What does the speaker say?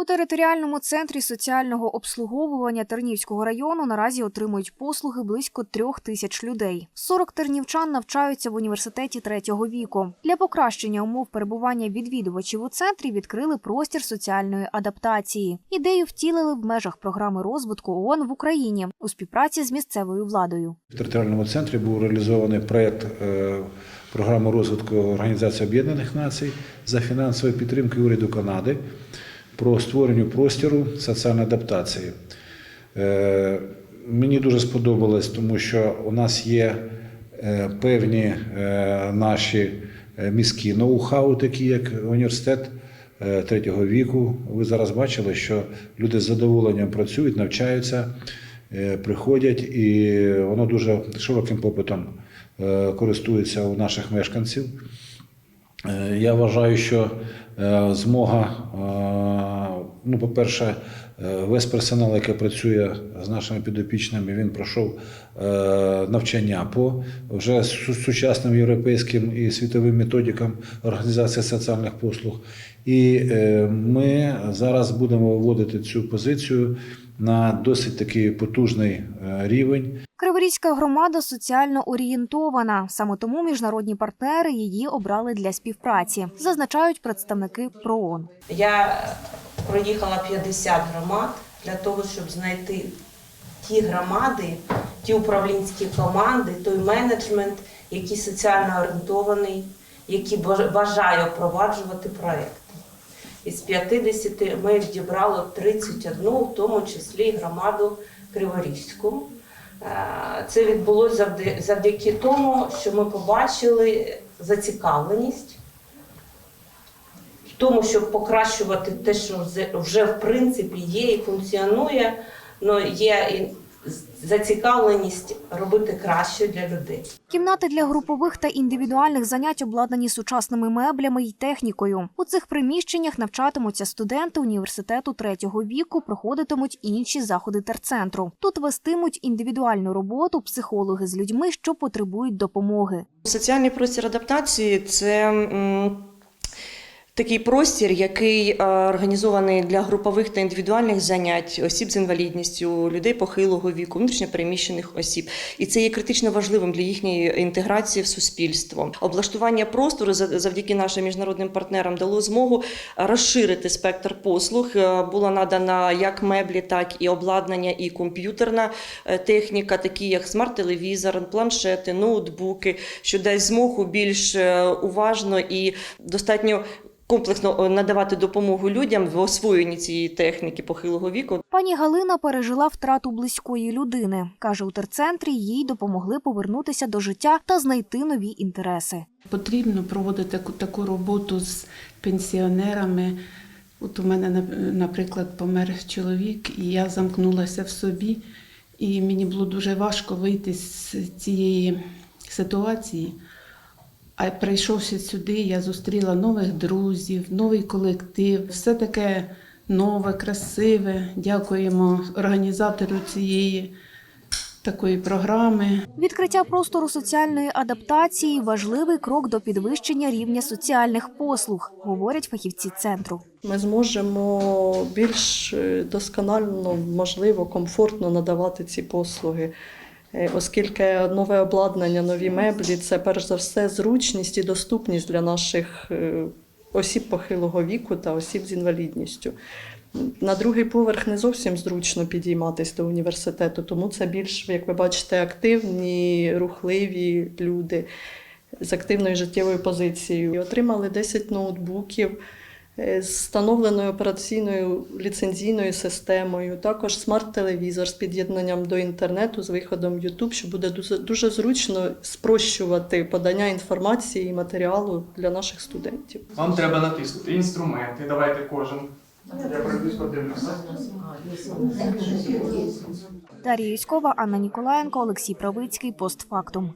У територіальному центрі соціального обслуговування Тернівського району наразі отримують послуги близько трьох тисяч людей. 40 тернівчан навчаються в університеті третього віку. Для покращення умов перебування відвідувачів у центрі відкрили простір соціальної адаптації. Ідею втілили в межах програми розвитку ООН в Україні у співпраці з місцевою владою. В територіальному центрі був реалізований проєкт е, програми розвитку Організації Об'єднаних Націй за фінансової підтримки уряду Канади про створення простору соціальної адаптації. Е, Мені дуже сподобалось, тому що у нас є е, певні е, наші міські ноу-хау, такі як університет третього віку. Ви зараз бачили, що люди з задоволенням працюють, навчаються, приходять, і воно дуже широким попитом користується у наших мешканців. Е, Я вважаю, що е, змога, е, ну, по-перше, весь персонал, який працює з нашими підопічними, він пройшов навчання по вже сучасним європейським і світовим методикам організації соціальних послуг. І ми зараз будемо виводити цю позицію на досить такий потужний е, рівень. Криворізька громада соціально орієнтована. Саме тому міжнародні партнери її обрали для співпраці, зазначають представники ПРООН. Я проїхала 50 громад для того, щоб знайти ті громади, ті управлінські команди, той менеджмент, який соціально орієнтований, який баж- бажає впроваджувати проекти. Із 50 ми відібрали 31, в тому числі громаду Криворізьку. Е, Це відбулося завдяки тому, що ми побачили зацікавленість в тому, щоб покращувати те, що вже- в принципі є і функціонує, але є зацікавленість робити краще для людей. Кімнати для групових та індивідуальних занять обладнані сучасними меблями й технікою. У цих приміщеннях навчатимуться студенти університету третього віку, проходитимуть інші заходи терцентру. Тут вестимуть індивідуальну роботу психологи з людьми, що потребують допомоги. Соціальний простір адаптації це м, такий простір, який е, організований для групових та індивідуальних занять осіб з інвалідністю, людей похилого віку, внутрішньопереміщених осіб. І це є критично важливим для їхньої інтеграції в суспільство. Облаштування простору за- завдяки нашим міжнародним партнерам дало змогу розширити спектр послуг. Е, Була надана як меблі, так і обладнання, і комп'ютерна е, техніка, такі як смарт-телевізор, планшети, ноутбуки, що дасть змогу більш уважно і достатньо. Комплексно е, надавати допомогу людям в освоєнні цієї техніки похилого віку. Пані Галина пережила втрату близької людини. каже, у терцентрі їй допомогли повернутися до життя та знайти нові інтереси. Потрібно проводити таку, таку роботу з пенсіонерами. От у мене, наприклад, помер чоловік, і я замкнулася в собі, і мені було дуже важко вийти з цієї ситуації. А прийшовши сюди, я зустріла нових друзів, новий колектив, все таке нове, красиве. Дякуємо організатору цієї такої програми. Відкриття простору соціальної адаптації важливий крок до підвищення рівня соціальних послуг, говорять фахівці центру. Ми зможемо більш е, досконально, можливо, комфортно надавати ці послуги, оскільки нове обладнання, нові меблі це перш за все зручність і доступність для наших е, осіб похилого віку та осіб з інвалідністю. На другий поверх не зовсім зручно підійматися до університету, тому це більш, як ви бачите, активні, рухливі люди з активною життєвою позицією. І Отримали 10 ноутбуків е, з встановленою операційною ліцензійною системою, також смарт-телевізор з під'єднанням до інтернету з виходом YouTube, що буде дуже, дуже зручно спрощувати подання інформації і матеріалу для наших студентів. Вам треба натиснути інструменти. Давайте кожен. Я пройдусь подивлюся. Дар'я Юськова, Анна Ніколаєнко, Олексій Правицький. Постфактум.